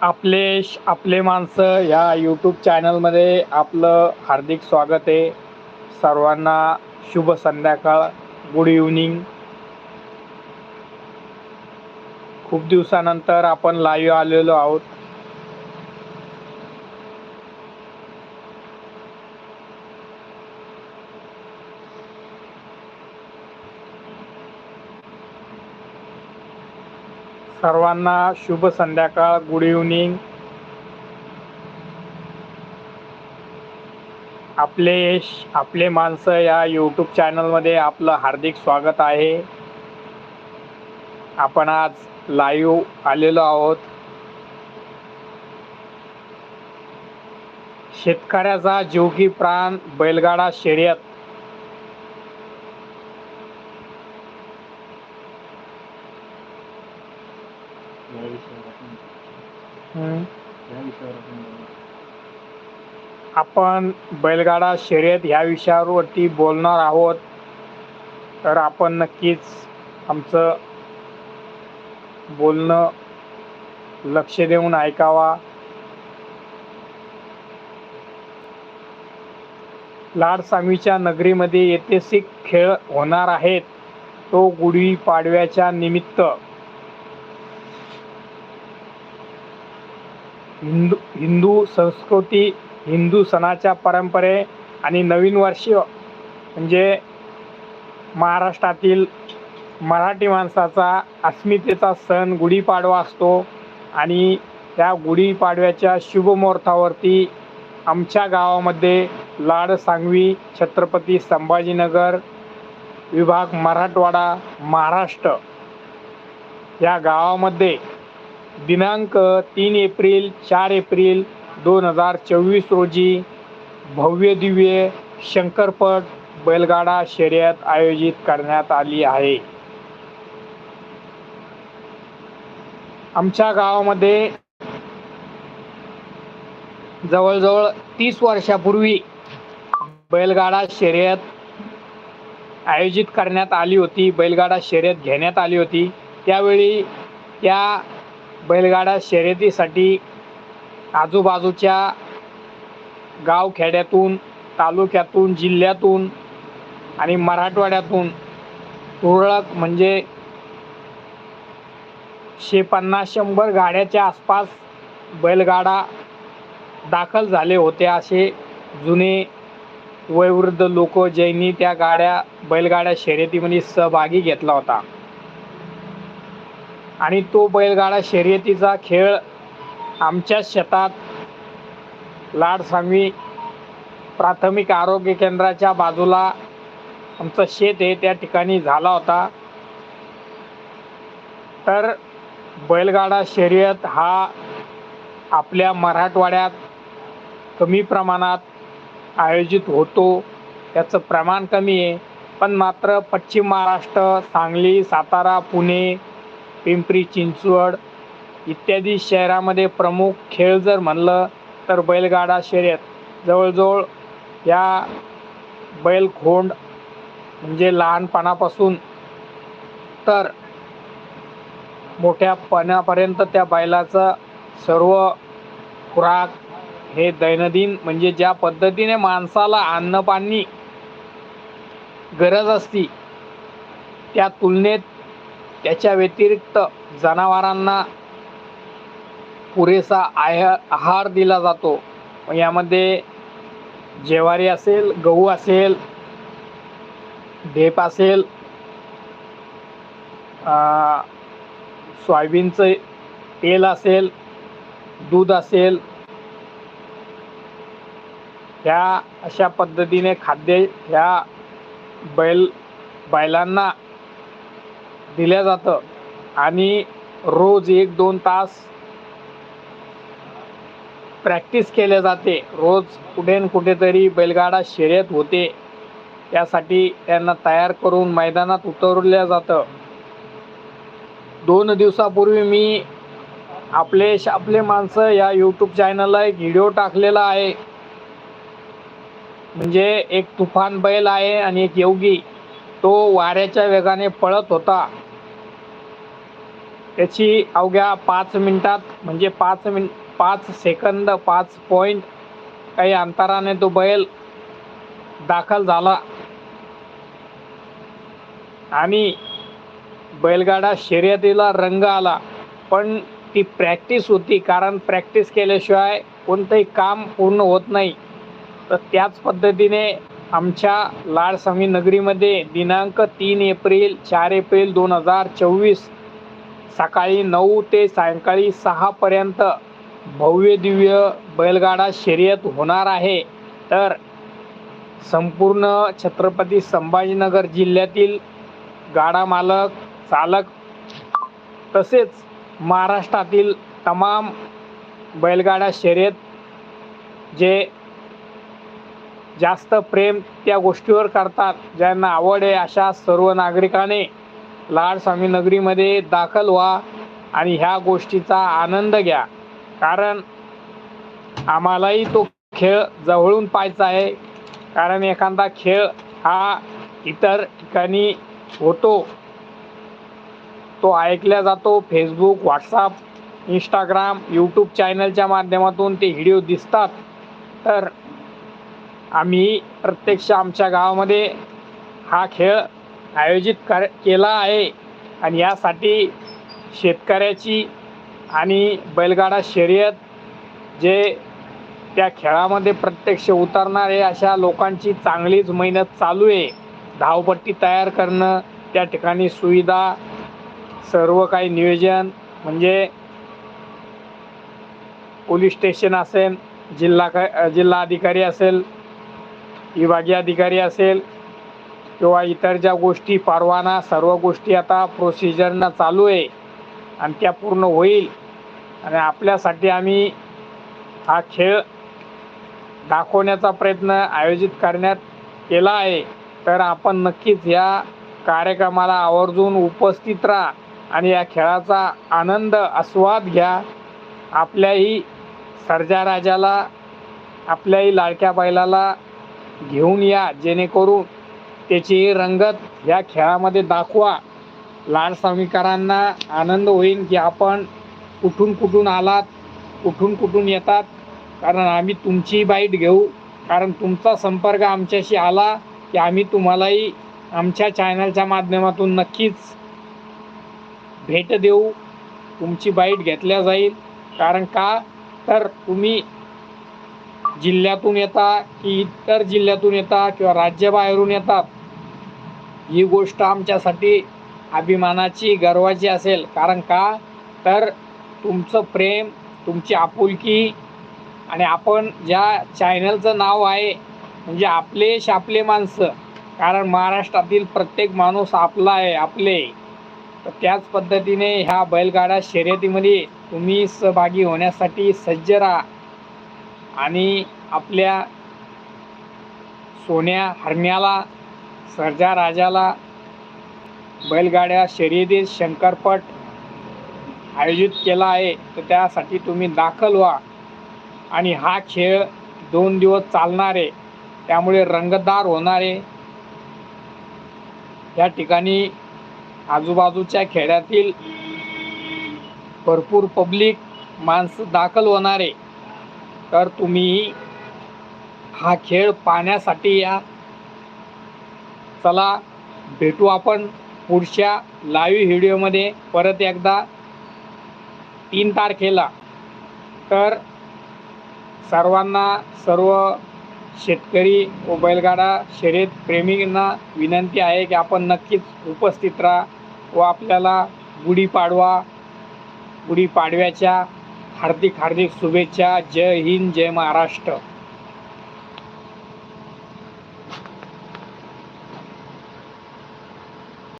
आपले श- आपले माणसं ह्या यूट्यूब चॅनलमध्ये आपलं हार्दिक स्वागत आहे. सर्वांना शुभ संध्याकाळ. गुड इव्हनिंग खूप दिवसानंतर आपण लाईव्ह आलेलो आहोत. सर्वांना शुभ संध्याकाळ गुड इव्हनिंग आपले श- आपले माणसं या यूट्यूब चॅनलमध्ये आपलं हार्दिक स्वागत आहे. आपण आज लाईव्ह आलेलो आहोत. शेतकऱ्याचा जीवकी प्राण बैलगाडा शर्यत या विषयावर आपण या विषयावर आपण आपण बैलगाडा शर्यत ह्या विषयावरती बोलणार आहोत. तर आपण नक्कीच आमचं बोलणं लक्ष देऊन ऐकावा. लाडसामीच्या नगरीमध्ये ऐतिहासिक खेळ होणार आहेत. तो गुढी पाडव्याच्या निमित्त हिंदू हिंदू संस्कृती हिंदू सणाच्या परंपरे आणि नवीन वर्ष म्हणजे महाराष्ट्रातील मराठी माणसाचा अस्मितेचा सण गुढीपाडवा असतो आणि त्या गुढीपाडव्याच्या शुभमुहूर्तावरती आमच्या गावामध्ये लाड सांगवी छत्रपती संभाजीनगर विभाग मराठवाडा महाराष्ट्र या गावामध्ये दिनांक तीन एप्रिल चार एप्रिल दोन हजार चोवीस रोजी भव्य दिव्य शंकरपट बैलगाडा शर्यत आयोजित करण्यात आली आहे. आमच्या गावामध्ये जवळजवळ तीस वर्षापूर्वी बैलगाडा शर्यत आयोजित करण्यात आली होती. बैलगाडा शर्यत घेण्यात आली होती. त्यावेळी त्या बैलगाडा शर्यतीसाठी आजूबाजूच्या गावखेड्यातून तालुक्यातून जिल्ह्यातून आणि मराठवाड्यातून तुरळक म्हणजे शे पन्नास शंभर गाड्याच्या आसपास बैलगाडा दाखल झाले होते. असे जुने वयोवृद्ध लोक ज्यांनी त्या गाड्या बैलगाड्या शर्यतीमध्ये सहभागी घेतला होता. आणि तो बैलगाडा शर्यतीचा खेळ आमच्या शेतात लाडसांगवी प्राथमिक आरोग्य केंद्राच्या बाजूला आमचं शेत आहे त्या ठिकाणी झाला होता. तर बैलगाडा शर्यत हा आपल्या मराठवाड्यात कमी प्रमाणात आयोजित होतो त्याचं प्रमाण कमी आहे. पण मात्र पश्चिम महाराष्ट्र सांगली सातारा पुणे पिंपरी चिंचवड इत्यादी शहरामध्ये प्रमुख खेळ जर म्हणलं तर बैलगाडा शर्यत. जवळजवळ या बैलखोंड म्हणजे लहानपणापासून तर मोठ्यापणापर्यंत त्या बैलाचं सर्व खुराक हे दैनंदिन म्हणजे ज्या पद्धतीने माणसाला अन्नपाणी गरज असती त्या तुलनेत त्याच्या व्यतिरिक्त जनावरांना पुरेसा आय आहार दिला जातो. यामध्ये ज्वारी असेल गहू असेल ढेप असेल सोयाबीनचं तेल असेल दूध असेल ह्या अशा पद्धतीने खाद्य ह्या बैल बैलांना दिल्या जातं. आणि रोज एक दोन तास प्रॅक्टिस केल्या जाते. रोज कुठे न कुठेतरी बैलगाडा शर्यत होते. त्यासाठी त्यांना तयार करून मैदानात उतरवल्या जातं. दोन दिवसापूर्वी मी आपले श- आपले माणसं या यूट्यूब चॅनलला एक व्हिडिओ टाकलेला आहे. म्हणजे एक तुफान बैल आहे आणि एक योगी. तो वाऱ्याच्या वेगाने पळत होता. त्याची अवघ्या पाच मिनिटात म्हणजे पाच मिन पाच सेकंद पाच पॉईंट काही अंतराने तो बैल दाखल झाला. आणि बैलगाडा शर्यतीला रंग आला. पण ती प्रॅक्टिस होती कारण प्रॅक्टिस केल्याशिवाय कोणतंही काम पूर्ण होत नाही. तर त्याच पद्धतीने आमच्या लाडसामी नगरीमध्ये दिनांक तीन एप्रिल चार एप्रिल दोन हजार चोवीस सकाळी नऊ ते सायंकाळी सहापर्यंत भव्य दिव्य बैलगाडा शर्यत होणार आहे. तर संपूर्ण छत्रपती संभाजीनगर जिल्ह्यातील गाडा मालक चालक तसेच महाराष्ट्रातील तमाम बैलगाडा शर्यत जे जास्त प्रेम त्या गोष्टीवर करतात ज्यांना आवड आहे अशा सर्व नागरिकाने लाडस्वामी नगरीमध्ये दाखल व्हा आणि ह्या गोष्टीचा आनंद घ्या. कारण आम्हालाही तो खेळ जवळून पाहायचा आहे. कारण एखादा खेळ हा इतर ठिकाणी होतो. तो ऐकला जातो फेसबुक व्हॉट्सअप इंस्टाग्राम यूट्यूब चॅनलच्या माध्यमातून ते व्हिडिओ दिसतात. तर आम्ही प्रत्यक्ष आमच्या गावामध्ये हा खेळ आयोजित कर केला आहे. आणि यासाठी शेतकऱ्याची आणि बैलगाडा शर्यत जे त्या खेळामध्ये प्रत्यक्ष उतरणारे अशा लोकांची चांगलीच मेहनत चालू आहे. धावपट्टी तयार करणं त्या ठिकाणी सुविधा सर्व काही नियोजन म्हणजे पोलीस स्टेशन असेल जिल्हा क जिल्हा अधिकारी असेल विभागीय अधिकारी असेल किंवा इतर ज्या गोष्टी परवाना सर्व गोष्टी आता प्रोसिजरनं चालू आहे आणि त्या पूर्ण होईल आणि आपल्यासाठी आम्ही हा खेळ दाखवण्याचा प्रयत्न आयोजित करण्यात केला आहे. तर आपण नक्कीच या कार्यक्रमाला आवर्जून उपस्थित राहा आणि या खेळाचा आनंद आस्वाद घ्या. आपल्याही सर्जा राजाला आपल्याही लाडक्या बैलाला घेऊन या जेणेकरून त्याची रंगत या खेळामध्ये दाखवा. लाडसामीकरांना आनंद होईल की आपण कुठून कुठून आलात कुठून कुठून येतात. कारण आम्ही तुमची बाईट घेऊ. कारण तुमचा संपर्क आमच्याशी आला की आम्ही तुम्हालाही आमच्या चॅनलच्या माध्यमातून नक्कीच भेट देऊ. तुमची बाईट घेतल्या जाईल. कारण का? तर तुम्ही जिल्ह्यातून येता की इतर जिल्ह्यातून येता किंवा राज्याबाहेरून येतात ही गोष्ट आमच्यासाठी अभिमानाची गर्वाची असेल. कारण का? तर तुमचं प्रेम तुमची आपुलकी आणि आपण ज्या चॅनलचं नाव आहे म्हणजे आपले शापले माणसं कारण महाराष्ट्रातील प्रत्येक माणूस आपला आहे आपले. तर त्याच पद्धतीने ह्या बैलगाडा शर्यतीमध्ये तुम्ही सहभागी होण्यासाठी सज्ज राहा. आणि आपल्या सोन्या हरण्याला सर्जा राजाला बैलगाड्या शर्यतीत शंकरपट आयोजित केला आहे तर त्यासाठी तुम्ही दाखल व्हा. आणि हा खेळ दोन दिवस चालणार आहे. त्यामुळे रंगतदार होणार आहे. या ठिकाणी आजूबाजूच्या खेड्यातील भरपूर पब्लिक माणसं दाखल होणार आहे. तर तुम्ही हा खेळ पाहण्यासाठी या. चला भेटू आपण पुढच्या लाईव्ह व्हिडिओमध्ये परत एकदा तीन तारखेला. तर सर्वांना सर्व शेतकरी व बैलगाडा शर्यत प्रेमींना विनंती आहे की आपण नक्कीच उपस्थित राहा व आपल्याला गुढीपाडवा गुढीपाडव्याच्या हार्दिक हार्दिक शुभेच्छा. जय हिंद जय महाराष्ट्र.